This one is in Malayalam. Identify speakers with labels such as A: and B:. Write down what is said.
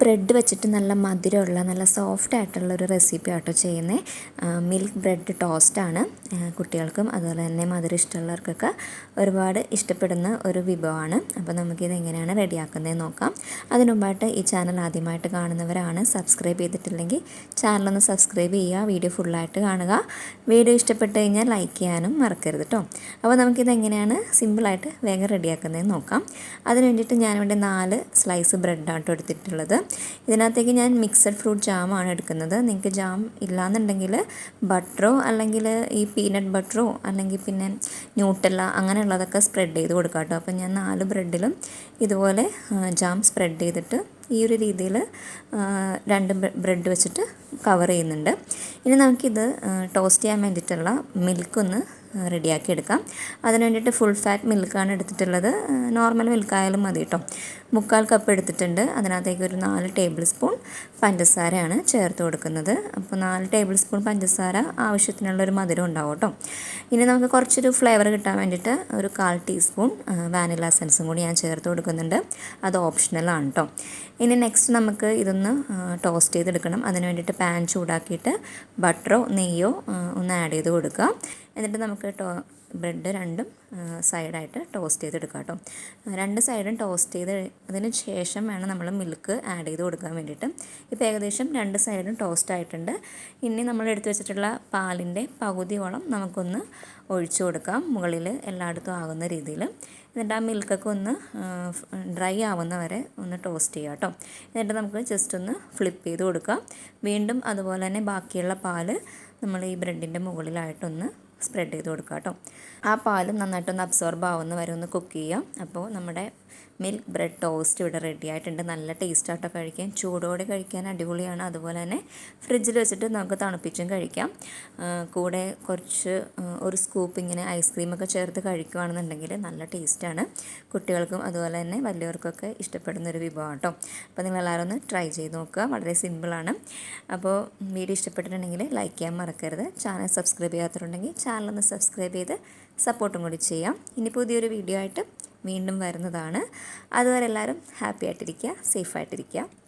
A: ബ്രെഡ് വെച്ചിട്ട് നല്ല മധുരമുള്ള നല്ല സോഫ്റ്റ് ആയിട്ടുള്ള ഒരു റെസിപ്പി ആട്ടോ ചെയ്യുന്നത് മിൽക്ക് ബ്രെഡ് ടോസ്റ്റാണ് കുട്ടികൾക്കും അതുപോലെ തന്നെ മധുരം ഇഷ്ടമുള്ളവർക്കൊക്കെ ഒരുപാട് ഇഷ്ടപ്പെടുന്ന ഒരു വിഭവമാണ്. അപ്പോൾ നമുക്കിത് എങ്ങനെയാണ് റെഡിയാക്കുന്നത് നോക്കാം. അതിനുമുമ്പായിട്ട് ഈ ചാനൽ ആദ്യമായിട്ട് കാണുന്നവരാണ് സബ്സ്ക്രൈബ് ചെയ്തിട്ടില്ലെങ്കിൽ ചാനലൊന്ന് സബ്സ്ക്രൈബ് ചെയ്യുക വീഡിയോ ഫുള്ളായിട്ട് കാണുക. വീഡിയോ ഇഷ്ടപ്പെട്ട് കഴിഞ്ഞാൽ ലൈക്ക് ചെയ്യാനും മറക്കരുത് കേട്ടോ അപ്പോൾ നമുക്കിത് എങ്ങനെയാണ് സിമ്പിളായിട്ട് വേഗം റെഡിയാക്കുന്നത് നോക്കാം. അതിന് വേണ്ടിയിട്ട് ഞാനിവിടെ നാല് സ്ലൈസ് ബ്രെഡ് ആട്ടോ എടുത്തിട്ടുള്ളത്. ഇതിനകത്തേക്ക് ഞാൻ മിക്സഡ് ഫ്രൂട്ട് ജാമാണ് എടുക്കുന്നത്. നിങ്ങൾക്ക് ജാം ഇല്ലാന്നുണ്ടെങ്കിൽ ബട്ടറോ അല്ലെങ്കിൽ ഈ പീനട്ട് ബട്ടറോ അല്ലെങ്കിൽ പിന്നെ ന്യൂട്ടല്ല അങ്ങനെയുള്ളതൊക്കെ സ്പ്രെഡ് ചെയ്ത് കൊടുക്കാം കേട്ടോ. അപ്പോൾ ഞാൻ നാല് ബ്രെഡിലും ഇതുപോലെ ജാം സ്പ്രെഡ് ചെയ്തിട്ട് ഈ ഒരു രീതിയിൽ രണ്ട് ബ്രെഡ് വെച്ചിട്ട് കവർ ചെയ്യുന്നുണ്ട്. ഇനി നമുക്കിത് ടോസ്റ്റ് ചെയ്യാൻ വേണ്ടിയിട്ടുള്ള മിൽക്കൊന്ന് റെഡിയാക്കി എടുക്കാം. അതിന് വേണ്ടിയിട്ട് ഫുൾ ഫാറ്റ് മിൽക്കാണ് എടുത്തിട്ടുള്ളത്. നോർമൽ മിൽക്കായാലും മതി കേട്ടോ മുക്കാൽ കപ്പ് എടുത്തിട്ടുണ്ട്. അതിനകത്തേക്ക് ഒരു നാല് ടേബിൾ സ്പൂൺ പഞ്ചസാരയാണ് ചേർത്ത് കൊടുക്കുന്നത്. അപ്പോൾ നാല് ടേബിൾ സ്പൂൺ പഞ്ചസാര ആവശ്യത്തിനുള്ള ഒരു മധുരം ഉണ്ടാവും കേട്ടോ ഇനി നമുക്ക് കുറച്ചൊരു ഫ്ലേവർ കിട്ടാൻ വേണ്ടിയിട്ട് ഒരു കാൽ ടീസ്പൂൺ വാനില എസൻസും കൂടി ഞാൻ ചേർത്ത് കൊടുക്കുന്നുണ്ട്. അത് ഓപ്ഷണലാണ് കേട്ടോ ഇനി നെക്സ്റ്റ് നമുക്ക് ഇതൊന്ന് ടോസ്റ്റ് ചെയ്തെടുക്കണം. അതിന് വേണ്ടിയിട്ട് പാൻ ചൂടാക്കിയിട്ട് ബട്ടറോ നെയ്യോ ഒന്ന് ആഡ് ചെയ്ത് കൊടുക്കുക. എന്നിട്ട് നമുക്ക് ടോ ബ്രെഡ് രണ്ടും സൈഡായിട്ട് ടോസ്റ്റ് ചെയ്തെടുക്കാം കേട്ടോ. രണ്ട് സൈഡും ടോസ്റ്റ് ചെയ്ത് അതിന് ശേഷം വേണം നമ്മൾ മിൽക്ക് ആഡ് ചെയ്ത് കൊടുക്കാൻ വേണ്ടിയിട്ട്. ഇപ്പോൾ ഏകദേശം രണ്ട് സൈഡും ടോസ്റ്റ് ആയിട്ടുണ്ട്. ഇനി നമ്മൾ എടുത്തു വെച്ചിട്ടുള്ള പാലിന്റെ പകുതിയോളം നമുക്കൊന്ന് ഒഴിച്ചു കൊടുക്കാം. മുകളിൽ എല്ലായിടത്തും ആകുന്ന രീതിയിൽ. എന്നിട്ട് ആ മിൽക്കൊക്കെ ഒന്ന് ഡ്രൈ ആവുന്ന വരെ ഒന്ന് ടോസ്റ്റ് ചെയ്യാം കേട്ടോ. എന്നിട്ട് നമുക്ക് ജസ്റ്റ് ഒന്ന് ഫ്ലിപ്പ് ചെയ്ത് കൊടുക്കാം. വീണ്ടും അതുപോലെ തന്നെ ബാക്കിയുള്ള പാൽ നമ്മൾ ഈ ബ്രെഡിന്റെ മുകളിലായിട്ടൊന്ന് സ്പ്രെഡ് ചെയ്ത് കൊടുക്കുക കേട്ടോ ആ പാലും നന്നായിട്ടൊന്ന് അബ്സോർബ് ആവുന്ന വരെ ഒന്ന് കുക്ക് ചെയ്യുക അപ്പോൾ നമ്മുടെ മിൽക്ക് ബ്രെഡ് ടോസ്റ്റ് ഇവിടെ റെഡി ആയിട്ടുണ്ട്. നല്ല ടേസ്റ്റ് ആട്ടോ കഴിക്കാൻ. ചൂടോടെ കഴിക്കാൻ അടിപൊളിയാണ്. അതുപോലെ തന്നെ ഫ്രിഡ്ജിൽ വെച്ചിട്ട് നമുക്ക് തണുപ്പിച്ചും കഴിക്കാം. കൂടെ കുറച്ച് ഒരു സ്കൂപ്പ് ഇങ്ങനെ ഐസ്ക്രീമൊക്കെ ചേർത്ത് കഴിക്കുകയാണെന്നുണ്ടെങ്കിൽ നല്ല ടേസ്റ്റാണ് കുട്ടികൾക്കും അതുപോലെ തന്നെ വലിയവർക്കൊക്കെ ഇഷ്ടപ്പെടുന്ന ഒരു വിഭവം കേട്ടോ അപ്പോൾ നിങ്ങൾ എല്ലാവരും ഒന്ന് ട്രൈ ചെയ്ത് നോക്കുക. വളരെ സിമ്പിളാണ് അപ്പോൾ വീഡിയോ ഇഷ്ടപ്പെട്ടിട്ടുണ്ടെങ്കിൽ ലൈക്ക് ചെയ്യാൻ മറക്കരുത്. ചാനൽ സബ്സ്ക്രൈബ് ചെയ്യാത്തവരുണ്ടെങ്കിൽ ചാനലൊന്ന് സബ്സ്ക്രൈബ് ചെയ്ത് സപ്പോർട്ടും കൂടി ചെയ്യാം. ഇനി പുതിയൊരു വീഡിയോ ആയിട്ട് വീണ്ടും വരുന്നതാണ്. അതുവരെ എല്ലാവരും ഹാപ്പി ആയിട്ടിരിക്കുക സേഫ് ആയിട്ടിരിക്കുക.